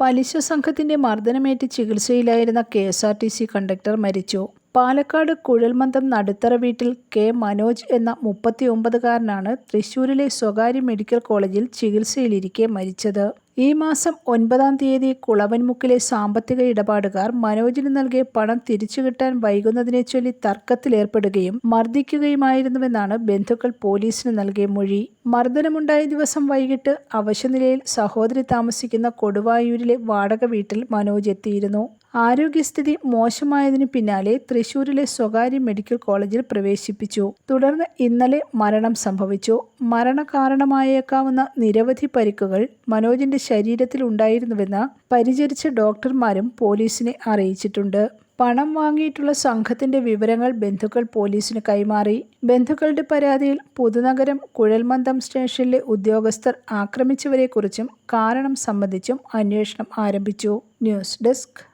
പലിശ സംഘത്തിന്റെ മർദ്ദനമേറ്റ് ചികിത്സയിലായിരുന്ന K S R T C conductor മരിച്ചു പാലക്കാട് കുഴൽമന്ദം നടുത്തറ വീട്ടിൽ കെ മനോജ് എന്ന മുപ്പത്തിയൊമ്പതുകാരനാണ് തൃശൂരിലെ സ്വകാര്യ മെഡിക്കൽ കോളേജിൽ ചികിത്സയിലിരിക്കെ മരിച്ചത്. ഈ മാസം ഒൻപതാം തീയതി കുളവൻമുക്കിലെ സാമ്പത്തിക ഇടപാടുകാർ മനോജിന് നൽകിയ പണം തിരിച്ചു കിട്ടാൻ വൈകുന്നതിനെ ചൊല്ലി തർക്കത്തിലേർപ്പെടുകയും മർദ്ദിക്കുകയുമായിരുന്നുവെന്നാണ് ബന്ധുക്കൾ പോലീസിന് നൽകിയ മൊഴി. മർദ്ദനമുണ്ടായ ദിവസം വൈകിട്ട് അവശനിലയിൽ സഹോദരി താമസിക്കുന്ന കൊടുവായൂരിലെ വാടക വീട്ടിൽ മനോജ് എത്തിയിരുന്നു. ആരോഗ്യസ്ഥിതി മോശമായതിനു പിന്നാലെ തൃശൂരിലെ സ്വകാര്യ മെഡിക്കൽ കോളേജിൽ പ്രവേശിപ്പിച്ചു. തുടർന്ന് ഇന്നലെ മരണം സംഭവിച്ചു. മരണകാരണമായേക്കാവുന്ന നിരവധി പരിക്കുകൾ മനോജിന്റെ ശരീരത്തിൽ ഉണ്ടായിരുന്നുവെന്ന് പരിചരിച്ച ഡോക്ടർമാരും പോലീസിനെ അറിയിച്ചിട്ടുണ്ട്. പണം വാങ്ങിയിട്ടുള്ള സംഘത്തിന്റെ വിവരങ്ങൾ ബന്ധുക്കൾ പോലീസിന് കൈമാറി. ബന്ധുക്കളുടെ പരാതിയിൽ പുതുനഗരം കുഴൽമന്ദം സ്റ്റേഷനിലെ ഉദ്യോഗസ്ഥർ ആക്രമിച്ചവരെക്കുറിച്ചും കാരണം സംബന്ധിച്ചും അന്വേഷണം ആരംഭിച്ചു. News desk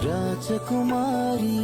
రాజకుమారి.